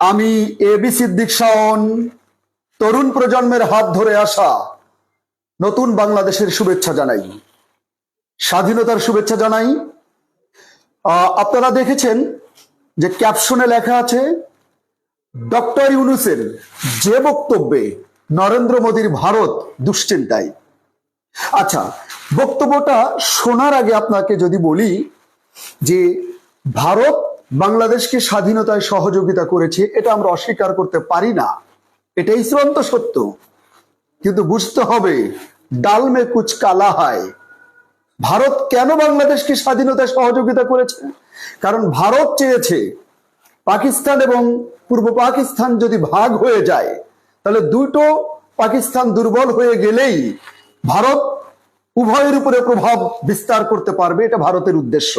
আমি এবি সিদ্দিক শাওন, তরুণ প্রজন্মের হাত ধরে আসা নতুন বাংলাদেশের শুভেচ্ছা জানাই। স্বাধীনতার শুভেচ্ছা জানাই। আপনারা দেখেছেন যে ক্যাপশনে লেখা আছে, ডক্টর ইউনুসের যে বক্তব্যে নরেন্দ্র মোদীর ভারত দুশ্চিন্তায়। আচ্ছা বক্তব্যটা শোনার আগে আপনাকে যদি বলি যে ভারত বাংলাদেশকে স্বাধীনতায় সহযোগিতা করেছে, এটা আমরা অস্বীকার করতে পারি না। এটাই চূড়ান্ত সত্য। কিন্তু বুঝতে হবে ডাল মে কুচ কালা হয়। ভারত কেন বাংলাদেশকে স্বাধীনতায় সহযোগিতা করেছে? কারণ ভারত চেয়েছে, পাকিস্তান এবং পূর্ব পাকিস্তান যদি ভাগ হয়ে যায়, তাহলে দুটো পাকিস্তান দুর্বল হয়ে গেলেই ভারত উভয়ের উপরে প্রভাব বিস্তার করতে পারবে, এটা ভারতের উদ্দেশ্য।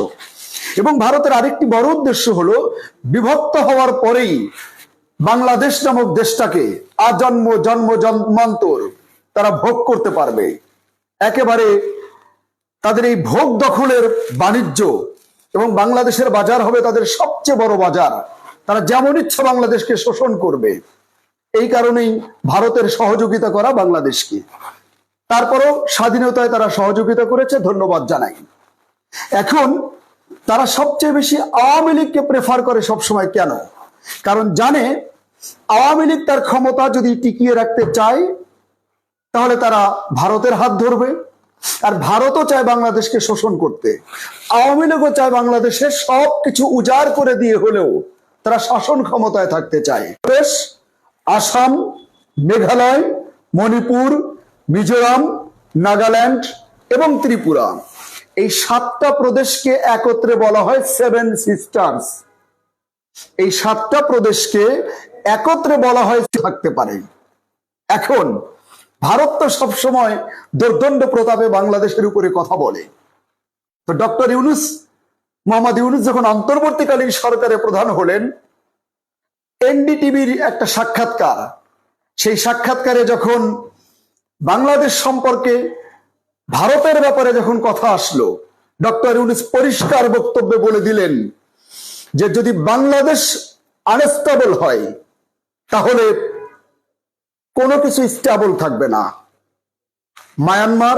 এবং ভারতের আরেকটি বড় উদ্দেশ্য হলো, বিভক্ত হওয়ার পরেই বাংলাদেশ নামক দেশটাকে আজন্ম, জন্ম, জন্মান্তর তারা ভোগ করতে পারবে। একেবারে তাদের এই ভোগ দখলের বাণিজ্য এবং বাংলাদেশের বাজার হবে তাদের সবচেয়ে বড় বাজার। তারা যেমন ইচ্ছা বাংলাদেশকে শোষণ করবে, এই কারণেই ভারতের সহযোগিতা করা বাংলাদেশকে। তারপরও স্বাধীনতায় তারা সহযোগিতা করেছে, ধন্যবাদ জানাই। এখন তারা সবচেয়ে বেশি আওয়ামী লীগকে প্রেফার করে সবসময় কেন? কারণ জানে আওয়ামী লীগ তার ক্ষমতা যদি টিকিয়ে রাখতে চায়, তাহলে তারা ভারতের হাত ধরবে। আর ভারতও চায় বাংলাদেশকে শোষণ করতে। আওয়ামী লীগও চায় বাংলাদেশের সব কিছু উজাড় করে দিয়ে হলেও তারা শাসন ক্ষমতায় থাকতে চায়। আসাম, মেঘালয়, মণিপুর মিজোরাম, নাগাল্যান্ড এবং ত্রিপুরা। এই সাতটা প্রদেশকে একত্রে বলা হয় সেভেন সিস্টার্স এই সাতটা প্রদেশকে একত্রে বলা হয় থাকতে পারে। এখন, ভারত তো সবসময় দুর্দণ্ড প্রতাপে বাংলাদেশের উপরে কথা বলে। তো ডক্টর ইউনুস, মোহাম্মদ ইউনুস যখন অন্তর্বর্তীকালীন সরকারে প্রধান হলেন, এনডিটিভির একটা সাক্ষাৎকার। সেই সাক্ষাৎকারে যখন বাংলাদেশ সম্পর্কে ভারতের ব্যাপারে যখন কথা আসলো, ডক্টর ইউনুস পরিষ্কার বক্তব্যে বলে দিলেন যে যদি বাংলাদেশ আনস্টেবল হয়, তাহলে কোনো কিছু স্টেবল থাকবে না। মায়ানমার,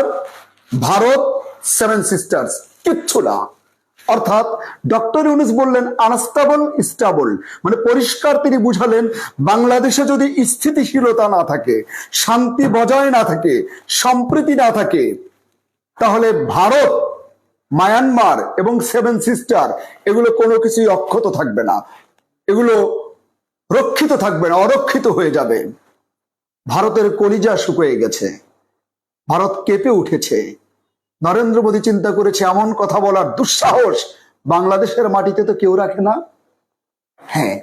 ভারত সেভেন সিস্টার্স কিচ্ছু না। অর্থাৎ ডক্টর ইউনুস বললেন, আনস্টেবল, স্টেবল। মানে পরিষ্কার তিনি বুঝালেন, বাংলাদেশে যদি স্থিতিশীলতা না থাকে, শান্তি বজায় না থাকে, সম্প্রীতি না থাকে, তাহলে ভারত, মায়ানমার এবং সেভেন সিস্টার, এগুলো কোনো কিছুই অক্ষত থাকবে না। এগুলো রক্ষিত থাকবে না, অরক্ষিত হয়ে যাবে। ভারতের কলিজা শুকিয়ে গেছে। ভারত কেঁপে উঠেছে। নরেন্দ্র মোদী চিন্তা করেছে এমন কথা বলার দুঃসাহস বাংলাদেশের মাটিতে তো কেউ রাখে না। হ্যাঁ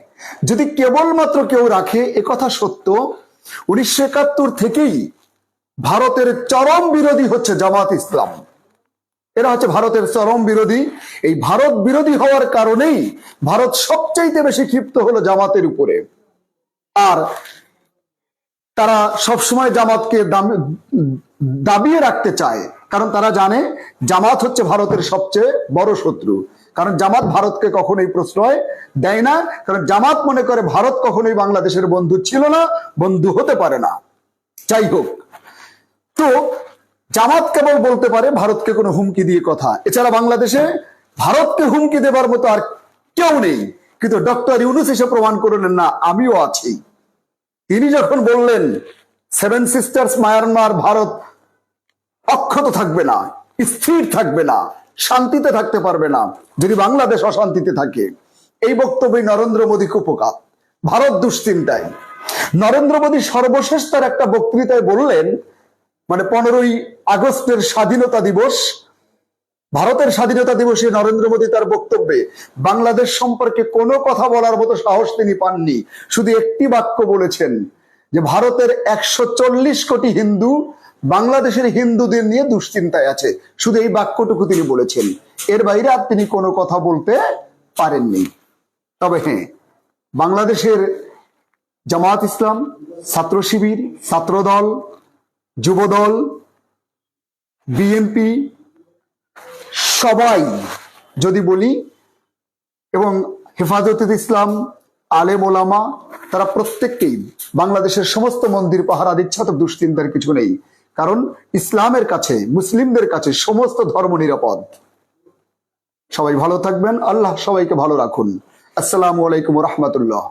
যদি কেবলমাত্র কেউ রাখে, এ কথা সত্য, উনিশশো একাত্তর থেকেই ভারতের চরম বিরোধী হচ্ছে জামাত ইসলাম। এরা হচ্ছে ভারতের চরম বিরোধী। এই ভারত বিরোধী হওয়ার কারণেই ভারত সবচাইতে বেশি ক্ষিপ্ত হলো জামাতের উপরে। আর তারা সবসময় জামাতকে দাবিয়ে রাখতে চায়। কারণ তারা জানে জামাত হচ্ছে ভারতের সবচেয়ে বড় শত্রু। কারণ জামাত ভারতকে কখনোই প্রশ্রয় দেয় না। কারণ জামাত মনে করে ভারত কখনোই বাংলাদেশের বন্ধু ছিল না, বন্ধু হতে পারে না। যাই হোক, তো জামাত কেবল বলতে পারে ভারতকে কোনো হুমকি দিয়ে কথা। এছাড়া বাংলাদেশে ভারতকে হুমকি দেবার মতো আর কেউ নেই। কিন্তু ডক্টর ইউনুস এসে প্রমাণ করলেন, না, আমিও আছি। তিনি যখন বললেন সেভেন সিস্টার্স মায়ানমার ভারত অক্ষত থাকবে না, স্থির থাকবে না, শান্তিতে থাকতে পারবে না। যদি বাংলাদেশ অশান্তিতে থাকে, এই বক্তব্যই নরেন্দ্র মোদীকে উপকার। ভারত দুশ্চিন্তায়। নরেন্দ্র মোদী সর্বশেষ তার একটা বক্তৃতায় বললেন মানে পনেরোই আগস্টের স্বাধীনতা দিবস, ভারতের স্বাধীনতা দিবসে নরেন্দ্র মোদী তার বক্তব্যে, বাংলাদেশ সম্পর্কে কোনো কথা বলার মতো সাহস তিনি পাননি। শুধু একটি বাক্য বলেছেন যে, ভারতের একশো চল্লিশ কোটি হিন্দু বাংলাদেশের হিন্দুদের নিয়ে দুশ্চিন্তায় আছে। শুধু এই বাক্যটুকু তিনি বলেছেন। এর বাইরে আর তিনি কোনো কথা বলতে পারেননি। তবে হ্যাঁ বাংলাদেশের জামাত ইসলাম, ছাত্র শিবির ছাত্রদল যুবদল বিএনপি, সবাই যদি বলি, এবং হেফাজতে ইসলাম, আলেম ওলামা, তারা প্রত্যেককেই বাংলাদেশের সমস্ত মন্দির পাহারা দিচ্ছে তো দুশ্চিন্তার কিছু নেই। কারণ ইসলামের কাছে, মুসলিমদের কাছে সমস্ত ধর্ম নিরাপদ। সবাই ভালো থাকবেন, আল্লাহ সবাইকে ভালো রাখুন। আসসালামু আলাইকুম রহমতুল্লাহ।